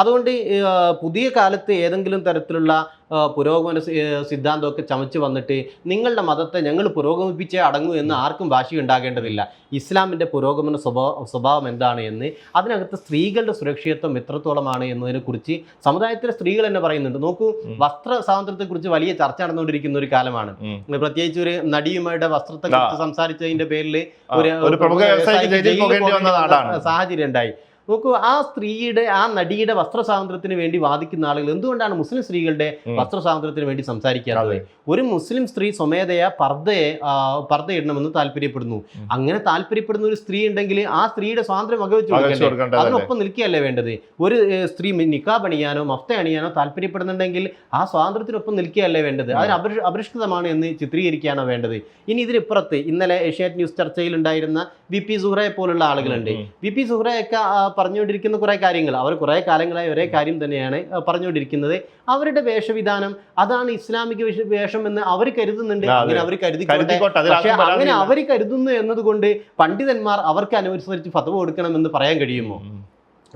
അതുകൊണ്ട് പുതിയ കാലത്ത് ഏതെങ്കിലും തരത്തിലുള്ള പുരോഗമന സിദ്ധാന്തമൊക്കെ ചമച്ച് വന്നിട്ട് നിങ്ങളുടെ മതത്തെ ഞങ്ങൾ പുരോഗമിപ്പിച്ചേ അടങ്ങൂ എന്ന് ആർക്കും വാശി ഉണ്ടാകേണ്ടതില്ല. ഇസ്ലാമിന്റെ പുരോഗമന സ്വഭാവ സ്വഭാവം എന്താണ് എന്ന് അതിനകത്ത് സ്ത്രീകളുടെ സുരക്ഷിതത്വം എത്രത്തോളമാണ് എന്നതിനെക്കുറിച്ച് സമുദായത്തിലെ സ്ത്രീകൾ തന്നെ പറയുന്നുണ്ട്. നോക്കൂ വസ്ത്ര സ്വാതന്ത്ര്യത്തെക്കുറിച്ച് വലിയ ചർച്ച നടന്നുകൊണ്ടിരിക്കുന്ന ഒരു കാലമാണ്. പ്രത്യേകിച്ച് ഒരു നടിയുമായിട്ട് വസ്ത്രത്തെ കുറിച്ച് സംസാരിച്ചതിന്റെ പേരിൽ ഒരു സാഹചര്യം ഉണ്ടായി. നോക്കൂ ആ സ്ത്രീയുടെ ആ നടിയുടെ വസ്ത്ര സ്വാതന്ത്ര്യത്തിന് വേണ്ടി വാദിക്കുന്ന ആളുകൾ എന്തുകൊണ്ടാണ് മുസ്ലിം സ്ത്രീകളുടെ. വസ്ത്ര സ്വാതന്ത്ര്യത്തിന് വേണ്ടി സംസാരിക്കാറുള്ളത് ഒരു മുസ്ലിം സ്ത്രീ സ്വമേധയാ പർദ്ദയെ പർദ്ദയിടണമെന്ന് താല്പര്യപ്പെടുന്നു. അങ്ങനെ താല്പര്യപ്പെടുന്ന ഒരു സ്ത്രീ ഉണ്ടെങ്കിൽ ആ സ്ത്രീയുടെ സ്വാതന്ത്ര്യം വകവെച്ച്? അതിനൊപ്പം നിൽക്കുകയല്ലേ വേണ്ടത്? ഒരു സ്ത്രീ നിക്കാബ് അണിയാനോ മഫ്ത അണിയാനോ താല്പര്യപ്പെടുന്നുണ്ടെങ്കിൽ ആ സ്വാതന്ത്ര്യത്തിനൊപ്പം നിൽക്കുകയല്ലേ വേണ്ടത്? അതിന് അപരിഷ്കൃതമാണ് എന്ന് ചിത്രീകരിക്കുകയാണോ വേണ്ടത്. ഇനി ഇതിനിപ്പുറത്ത് ഇന്നലെ ഏഷ്യാറ്റ് ന്യൂസ് ചർച്ചയിൽ ഉണ്ടായിരുന്ന വി പി സുഹ്രയെ പോലുള്ള ആളുകളുണ്ട്. വി പി സുഹ്റയൊക്കെ ആ, പറഞ്ഞുകൊണ്ടിരിക്കുന്ന കുറേ കാര്യങ്ങൾ. അവർ കുറേ കാലങ്ങളായി ഒരേ കാര്യം തന്നെയാണ് പറഞ്ഞുകൊണ്ടിരിക്കുന്നത്. അവരുടെ വേഷവിധാനം അതാണ് ഇസ്ലാമിക വേഷം എന്ന് അവർ കരുതുന്നുണ്ട്. അങ്ങനെ അവർ കരുതിക്കോട്ടെ. പക്ഷെ അങ്ങനെ അവർ കരുതുന്നു എന്നതുകൊണ്ട് പണ്ഡിതന്മാർ അവർക്ക് അനുസരിച്ച് ഫതവ കൊടുക്കണമെന്ന് പറയാൻ കഴിയുമോ?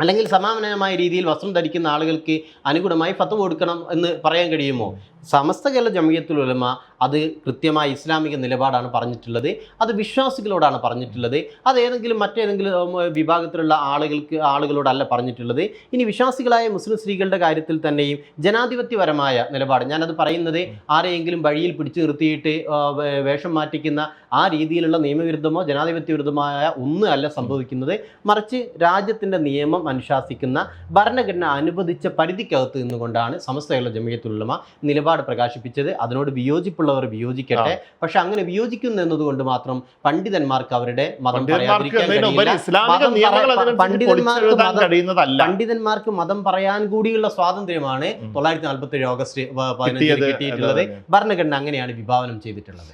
അല്ലെങ്കിൽ സമാനമായ രീതിയിൽ വസ്ത്രം ധരിക്കുന്ന ആളുകൾക്ക് അനുകൂലമായി ഫത്ത് കൊടുക്കണം എന്ന് പറയാൻ കഴിയുമോ? സമസ്ത കേരള ജമിയത്തുൽ ഉലമ അത് കൃത്യമായ ഇസ്ലാമിക നിലപാടാണ് പറഞ്ഞിട്ടുള്ളത്. അത് വിശ്വാസികളോടാണ് പറഞ്ഞിട്ടുള്ളത്. അത് ഏതെങ്കിലും മറ്റേതെങ്കിലും വിഭാഗത്തിലുള്ള ആളുകൾക്ക് ആളുകളോടല്ല പറഞ്ഞിട്ടുള്ളത്. ഇനി വിശ്വാസികളായ മുസ്ലിം സ്ത്രീകളുടെ കാര്യത്തിൽ തന്നെയും ജനാധിപത്യപരമായ നിലപാട്. ഞാനത് പറയുന്നത് ആരെയെങ്കിലും വഴിയിൽ പിടിച്ചു നിർത്തിയിട്ട് വേഷം മാറ്റിക്കുന്ന ആ രീതിയിലുള്ള നിയമവിരുദ്ധമോ ജനാധിപത്യവിരുദ്ധമായ ഒന്നും അല്ല സംഭവിക്കുന്നത്. മറിച്ച് രാജ്യത്തിന്റെ നിയമം അനുശാസിക്കുന്ന ഭരണഘടന അനുവദിച്ച പരിധിക്കകത്ത് നിന്നുകൊണ്ടാണ് സമസ്ത കേരള ജമിയത്തുള്ളമ നിലപാട് പ്രകാശിപ്പിച്ചത്. അതിനോട് വിയോജിപ്പുള്ളവർ വിയോജിക്കട്ടെ. പക്ഷെ അങ്ങനെ വിയോജിക്കുന്നു എന്നതുകൊണ്ട് മാത്രം പണ്ഡിതന്മാർക്ക് അവരുടെ മതം പണ്ഡിതന്മാർക്ക് പണ്ഡിതന്മാർക്ക് മതം- പറയാൻ കൂടിയുള്ള സ്വാതന്ത്ര്യമാണ്. തൊള്ളായിരത്തി നാൽപ്പത്തി ഏഴ് ഓഗസ്റ്റ് പതിനഞ്ചിന് കിട്ടിയിട്ടുള്ളത്. ഭരണഘടന അങ്ങനെയാണ് വിഭാവനം ചെയ്തിട്ടുള്ളത്.